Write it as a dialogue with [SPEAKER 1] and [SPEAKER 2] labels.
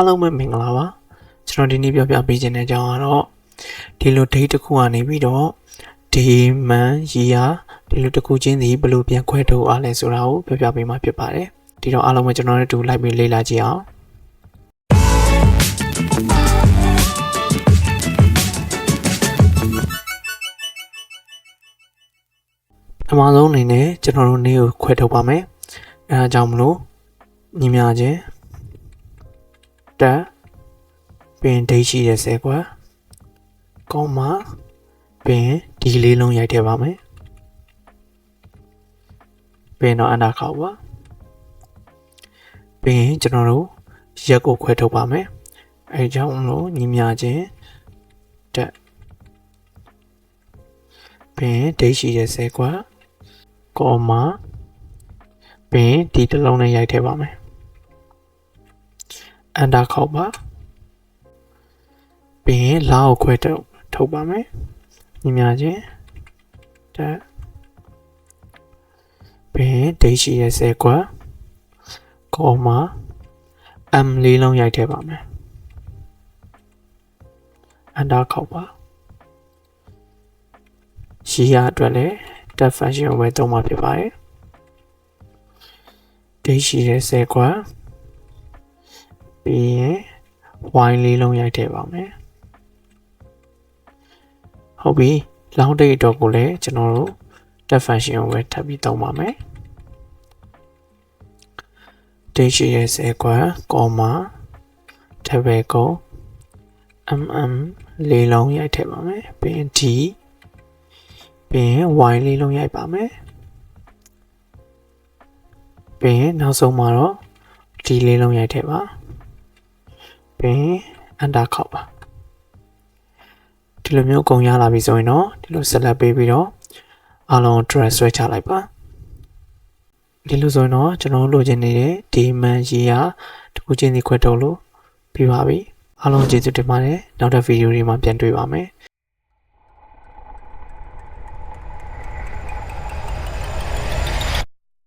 [SPEAKER 1] အားလုံးပဲမင်္ဂလာပါကျွန်တော်ဒီနေ့ပြောပြပေးခြင်းတဲ့အကြောင်းကတော့ဒီလို date တစ်ခုကနေပြီးတော့ဒီမန်ရီယာဒီလိုတစ်ခုချင်းစီဘယ်လိုပြန်ခွဲထုတ်အားလဲဆိုတာကိုပြောပြပေးမှာဖြစ်ပါတယ်ဒီတော့အားလုံးပဲကျွန်တော်တို့တူလိုက်ပြီးလေ့လာကြည့်အောင်အမှန်ဆုံးအနေနဲ့ကျွန်တော်တို့နေ့ကိုခွဲထုတ်ပါမယ်အဲဒါကြောင့်မလို့ညီမချင်း တက်ပင်ဒိတ်ရှိတဲ့ဆဲကွာကောင်းမှပင်ဒီလေးလုံးရိုက်ထည့်ပါမယ်ပင်တော့အနာခေါက်ပါပင်ကျွန်တော်တို့ရက်ကိုခွဲထုတ်ပါမယ်အဲကြောင့်မလို့ညီမချင်းတက်ပင်ဒိတ်ရှိတဲ့ဆဲကွာကောင်းမှပင်ဒီတစ်လုံးနဲ့ရိုက်ထည့်ပါမယ် အန်တာခေါက်ပါပြီးရင်လာကိုခွဲထုတ်ထုတ်ပါမယ်ညီမချင်းတက်ပြီးရင်ဒိတ်ရှိရဲ့ဆဲကွာကောမ M လေးလုံးရိုက်ထည့်ပါမယ်အန်တာခေါက်ပါရှိရအတွက်လည်း tab function ကိုပဲသုံးမှာဖြစ်ပါတယ်ဒိတ်ရှိတဲ့ဆဲကွာ ပြီးရင် y လေးလုံးရိုက်ထည့်ပါမယ်ဟုတ်ပြီလောင်းတိတ်တော့ကိုလည်းကျွန်တော်တို့ tab function ကိုပဲထပ်ပြီးသုံးပါမယ်ဒိတ်ရှိရဲ့ဆဲကွာကောမ tab ကို mm လေးလုံးရိုက်ထည့်ပါမယ်ပြီးရင် d ပြီးရင် y လေးလုံးရိုက်ပါမယ်ပြီးရင်နောက်ဆုံးမှာတော့ d လေးလုံးရိုက်ထည့်ပါ ပင်အန်တာခောက်ပါဒီလိုမျိုးကုန်ရလာပြီဆိုရင်တော့ဒီလိုဆက်လက်ပေးပြီးတော့အားလုံး dress ဆွဲချလိုက်ပါဒီလိုဆိုရင်တော့ကျွန်တော်လိုချင်နေတဲ့ဒီမန်ရီယာတခုချင်းစီခွဲထုတ်လို့ပြီးပါပြီအားလုံးကျေးဇူးတင်ပါတယ်နောက်တဲ့ဗီဒီယိုတွေမှာပြန်တွေ့ပါမယ်